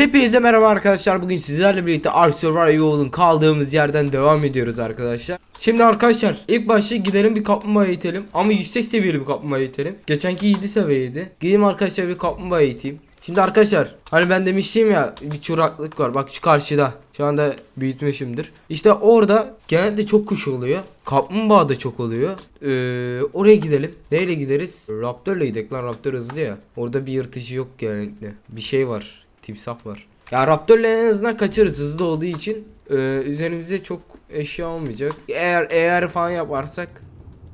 Hepinize merhaba arkadaşlar. Bugün sizlerle birlikte Ark Survivor yolun kaldığımız yerden devam ediyoruz arkadaşlar. Şimdi arkadaşlar ilk başta gidelim bir kaplumbağa eğitelim. Ama yüksek seviyeli bir kaplumbağa eğitelim. Geçenki 7 seviyeydi. Gideyim arkadaşlar bir kaplumbağa eğiteyim. Şimdi arkadaşlar hani ben demiştim ya bir çoraklık var. Bak şu karşıda. Şu anda büyütmüşümdür. İşte orada genelde çok kuş oluyor. Kaplumbağa da çok oluyor. Ee, oraya gidelim. Neyle gideriz? Raptor'la gidelim lan. Raptor hızlı ya. Orada bir yırtıcı yok genellikle. Bir şey var. Timsah var. Ya Raptor'la en azından kaçarız hızlı olduğu için. Ee, üzerimize çok eşya olmayacak. Eğer eğer falan yaparsak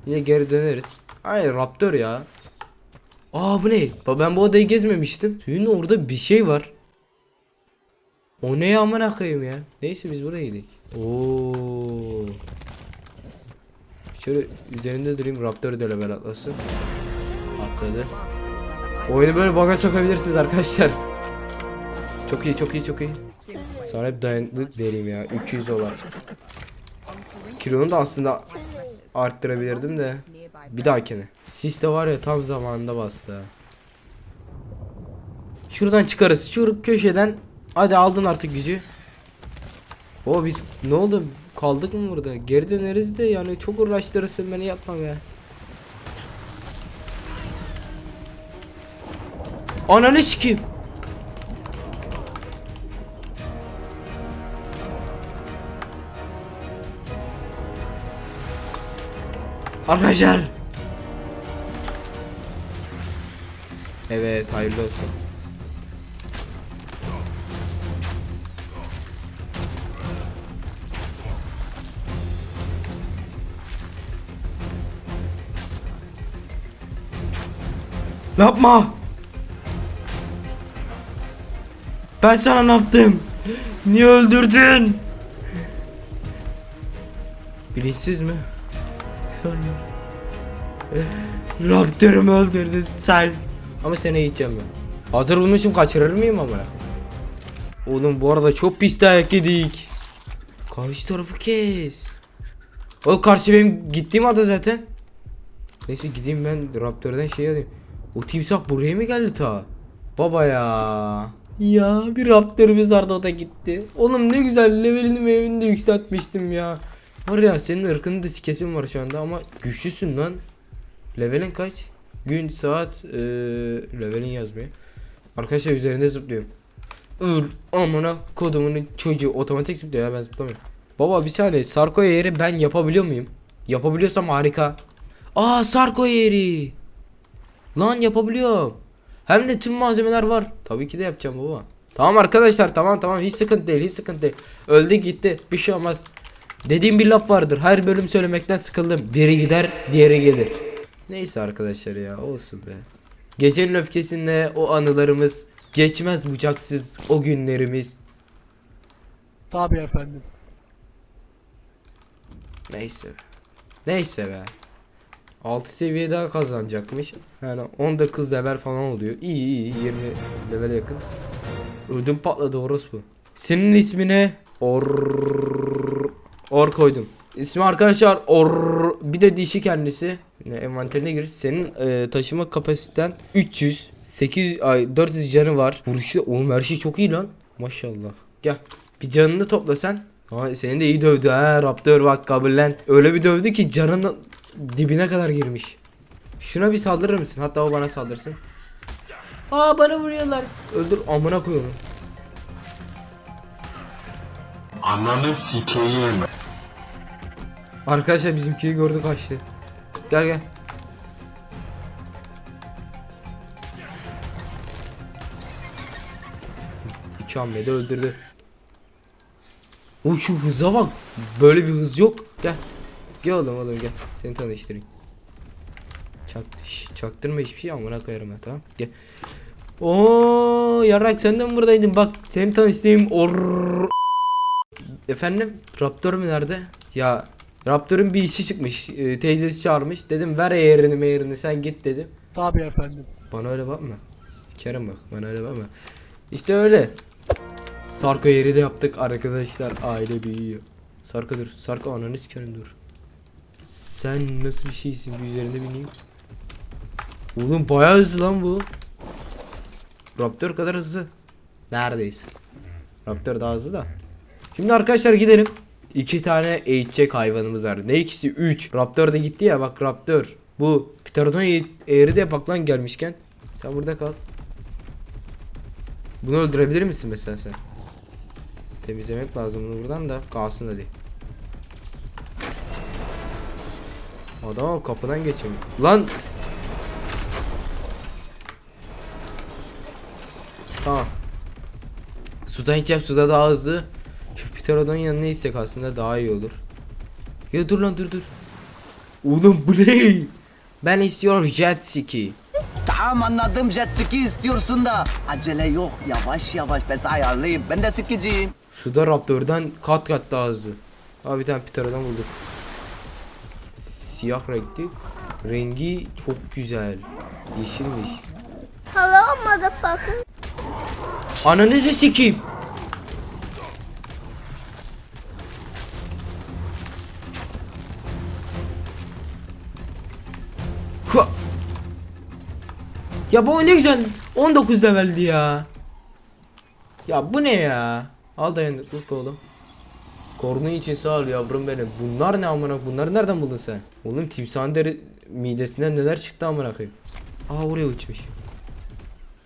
yine geri döneriz. Hayır Raptor ya. Aa bu ne? Ben bu odayı gezmemiştim. Suyun orada bir şey var. O ne amına koyayım ya. Neyse biz buraya gidelim. Oo. Şöyle üzerinde durayım Raptor da level. Atladı. Oyunu böyle baga sokabilirsiniz arkadaşlar. Çok iyi çok iyi çok iyi. Sana hep dayanıklılık vereyim ya. 200 dolar. Kilonu da aslında arttırabilirdim de. Bir dahakine. Sis de var ya tam zamanında bastı. Şuradan çıkarız. Şu köşeden. Hadi aldın artık gücü. O biz ne oldu? Kaldık mı burada? Geri döneriz de yani çok uğraştırırsın beni yapma be. Ananı sikeyim. Arkadaşlar. Evet hayırlı olsun. Yapma. Ben sana ne yaptım? Niye öldürdün? Bilinçsiz mi? Hayır. Raptor'umu öldürdün sen. Ama seni yiyeceğim ben. Hazır bulmuşum kaçırır mıyım ama? Oğlum bu arada çok pis dayak yedik. Karşı tarafı kes. O karşı benim gittiğim ada zaten. Neyse gideyim ben Raptor'dan şey alayım. O timsah buraya mı geldi ta? Baba ya. Ya bir Raptor'umuz vardı o da gitti. Oğlum ne güzel levelini mevini de yükseltmiştim ya. Var ya senin ırkının da sikesin var şu anda ama güçlüsün lan. Levelin kaç? Gün, saat, eee levelin yazmıyor. Arkadaşlar üzerinde zıplıyorum. Ür, amına kodumun çocuğu otomatik zıplıyor ya ben zıplamıyorum. Baba bir saniye Sarko yeri ben yapabiliyor muyum? Yapabiliyorsam harika. Aa Sarko yeri. Lan yapabiliyorum. Hem de tüm malzemeler var. Tabii ki de yapacağım baba. Tamam arkadaşlar tamam tamam hiç sıkıntı değil hiç sıkıntı değil. Öldü gitti bir şey olmaz. Dediğim bir laf vardır. Her bölüm söylemekten sıkıldım. Biri gider, diğeri gelir. Neyse arkadaşlar ya olsun be. Gecenin öfkesinde o anılarımız geçmez bucaksız o günlerimiz. Tabii efendim. Neyse. Neyse be. 6 seviye daha kazanacakmış. Yani 19 level falan oluyor. İyi iyi 20 level yakın. Ödüm patladı orospu. Senin ismine Or Or koydum. İsmi arkadaşlar Or bir de dişi kendisi. Ne envanterine gir. Senin e, taşıma kapasiten 300 800 ay 400 canı var. Vuruşu oğlum her şey çok iyi lan. Maşallah. Gel. Bir canını topla sen. Ha, seni de iyi dövdü ha Raptor bak kabullen. Öyle bir dövdü ki canının dibine kadar girmiş. Şuna bir saldırır mısın? Hatta o bana saldırsın. Aa bana vuruyorlar. Öldür amına koy onu. Ananı sikeyim. Arkadaşlar bizimkiyi gördü kaçtı. Gel gel. İki hamlede öldürdü. O şu hıza bak. Böyle bir hız yok. Gel. Gel oğlum oğlum gel. Seni tanıştırayım. Çak, şş, çaktırma hiçbir şey amına koyarım ben tamam. Gel. Oo yarrak sen de mi buradaydın? Bak seni tanıştırayım. Or Efendim Raptor mu nerede? Ya Raptor'un bir işi çıkmış. Ee, teyzesi çağırmış. Dedim ver yerini meyerini sen git dedim. Tabii efendim. Bana öyle bakma. Sikerim bak bana öyle bakma. İşte öyle. Sarko yeri de yaptık arkadaşlar. Aile büyüyor. Sarko dur. Sarko ananı sikerim dur. Sen nasıl bir şeysin bir üzerinde bineyim. Oğlum bayağı hızlı lan bu. Raptor kadar hızlı. Neredeyiz? Raptor daha hızlı da. Şimdi arkadaşlar gidelim. İki tane eğitecek hayvanımız var. Ne ikisi? Üç. Raptor da gitti ya bak Raptor. Bu Pterodon eğ- eğri de yapak lan gelmişken. Sen burada kal. Bunu öldürebilir misin mesela sen? Temizlemek lazım bunu buradan da kalsın hadi. Adam kapıdan geçemiyor. Lan! Tamam. Sudan içeceğim suda daha hızlı. Pterodon yanına istek aslında daha iyi olur. Ya dur lan dur dur. Oğlum bu ne? Ben istiyorum jet ski. Tamam anladım jet ski istiyorsun da acele yok yavaş yavaş ben sana ayarlayayım ben de skiciyim. Suda Raptor'dan kat kat daha hızlı. Abi bir tane Pterodon bulduk. Siyah renkli. Rengi çok güzel. Yeşilmiş. Hello, motherfucker. Ananızı sikeyim. Ya bu ne güzel. 19 leveldi ya. Ya bu ne ya? Al dayanıklık oğlum. Kornu için sağ ol yavrum benim. Bunlar ne amına? Bunları nereden buldun sen? Oğlum timsahın deri midesinden neler çıktı amına koyayım. Aa oraya uçmuş.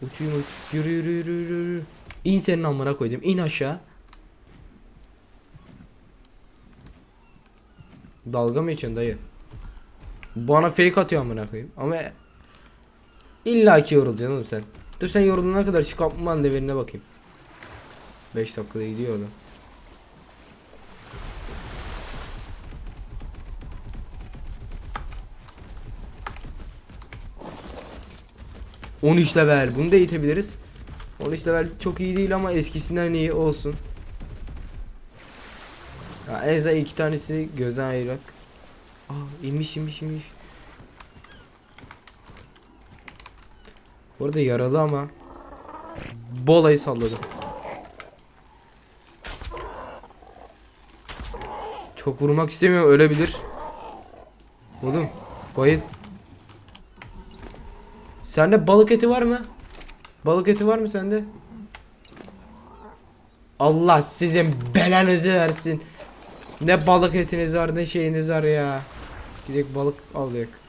Uçuyum uç. Yürü yürü yürü yürü. İn senin amına koydum. İn aşağı. Dalga mı içiyorsun dayı? Bana fake atıyor amına koyayım. Ama illa ki yorulacaksın oğlum sen. Dur sen yorulana kadar şu kaplumbağanın devrine bakayım. 5 dakikada gidiyor adam. ...13 level. Bunu da itebiliriz. 13 level çok iyi değil ama eskisinden iyi olsun. Ya en azından iki tanesini gözden ayırak. Aa inmiş inmiş inmiş. Bu yaralı ama. Bolayı salladı. Çok vurmak istemiyorum ölebilir. Oğlum bayıl. Sende balık eti var mı? Balık eti var mı sende? Allah sizin belanızı versin. Ne balık etiniz var ne şeyiniz var ya. Gidelim balık avlayak.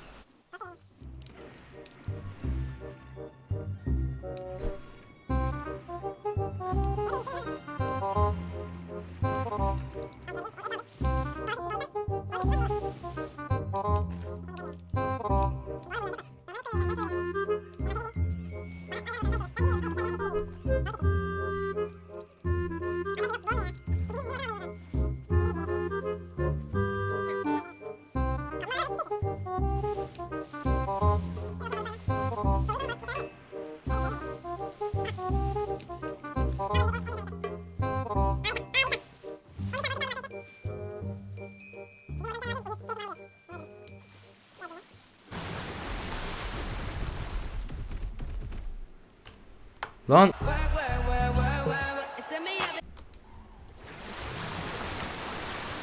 Lan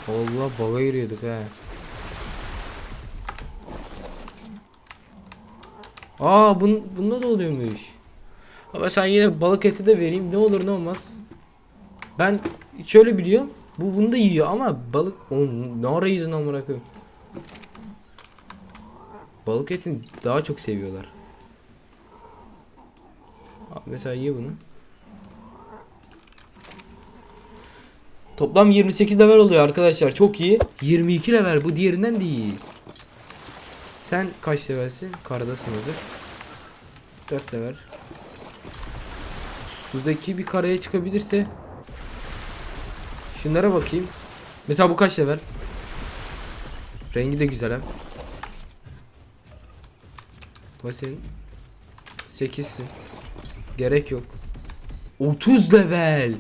Allah baga giriyorduk he. Aa bun, bunda da oluyormuş. Ama sen yine balık eti de vereyim ne olur ne olmaz. Ben şöyle biliyorum. Bu bunu da yiyor ama balık onu ne ara yedin amına koyayım. Balık etini daha çok seviyorlar. Mesela ye bunu. Toplam 28 level oluyor arkadaşlar. Çok iyi. 22 level bu diğerinden de iyi. Sen kaç levelsin? Karadasın hazır. 4 level. Sudaki bir karaya çıkabilirse Şunlara bakayım. Mesela bu kaç level? Rengi de güzel hem. Bu senin 8'sin. Gerek yok. 30 level.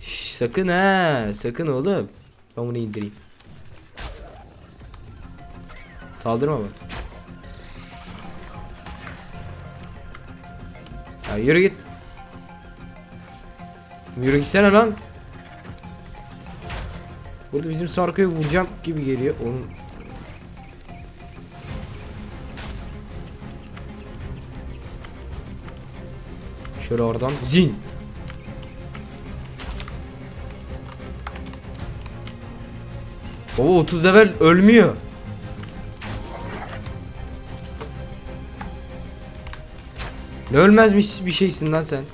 Şş, sakın ha, sakın oğlum. Ben bunu indireyim. Saldırma bak. Ya yürü git. Yürü gitsene lan. Burada bizim Sarko'ya vuracağım gibi geliyor. Onun Şöyle oradan zin. Oo 30 level ölmüyor. Ne ölmezmiş bir şeysin lan sen.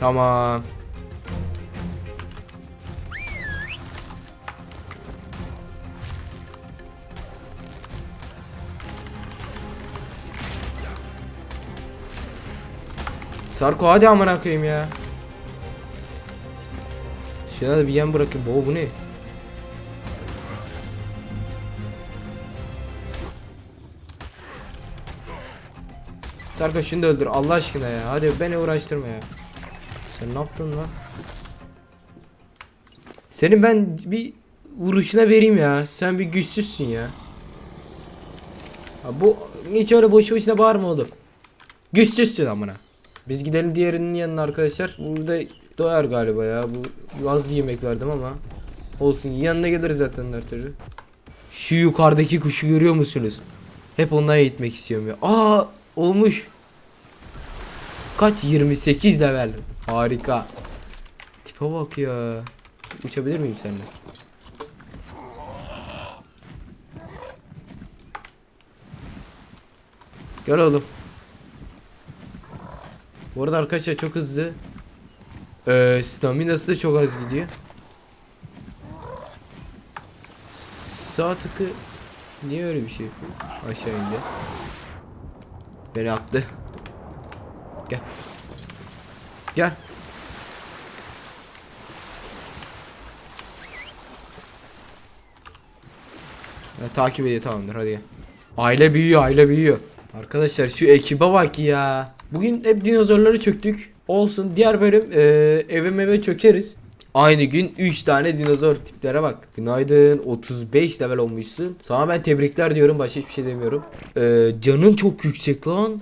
Tamam. Sarko hadi amına koyayım ya. Şuna bir yem bırakayım. Oo bu ne? Sarko şunu da öldür Allah aşkına ya. Hadi beni uğraştırma ya. Sen ne yaptın lan? Senin ben bir vuruşuna vereyim ya. Sen bir güçsüzsün ya. Ha, bu hiç öyle boşu boşuna bağırma oğlum. Güçsüzsün amına. Biz gidelim diğerinin yanına arkadaşlar. Burada doyar galiba ya. Bu az yemek verdim ama. Olsun yanına geliriz zaten her türlü. Şu yukarıdaki kuşu görüyor musunuz? Hep ondan eğitmek istiyorum ya. Aa olmuş. Kaç? 28 level. Harika. Tipe bak ya. Uçabilir miyim seninle? Gel oğlum. Bu arada arkadaşlar çok hızlı. Ee, staminası da çok az gidiyor. Sağ tıkı niye öyle bir şey yapıyor? Aşağı indi. Beni attı. Gel. Gel. Ya, takip ediyor tamamdır hadi gel. Aile büyüyor aile büyüyor. Arkadaşlar şu ekibe bak ya. Bugün hep dinozorları çöktük. Olsun diğer bölüm e, eve meve çökeriz. Aynı gün 3 tane dinozor tiplere bak. Günaydın 35 level olmuşsun. Sana ben tebrikler diyorum başka hiçbir şey demiyorum. E, canın çok yüksek lan.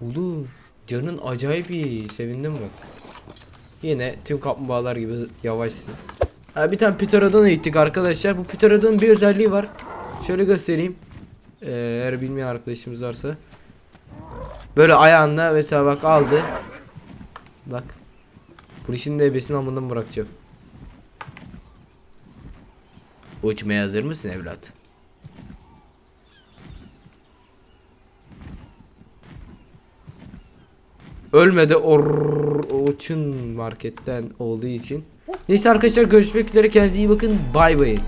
Oğlum canın acayip iyi. Sevindim bak. Yine tüm kaplumbağalar gibi yavaşsın. Ha, bir tane Pterodon eğittik arkadaşlar. Bu Pterodon'un bir özelliği var. Şöyle göstereyim. Ee, eğer bilmeyen arkadaşımız varsa. Böyle ayağında mesela bak aldı. Bak. Bunu şimdi ebesinin amından bırakacağım. Uçmaya hazır mısın evlat? Ölmedi or uçun marketten olduğu için. Neyse arkadaşlar görüşmek üzere kendinize iyi bakın. Bay bay.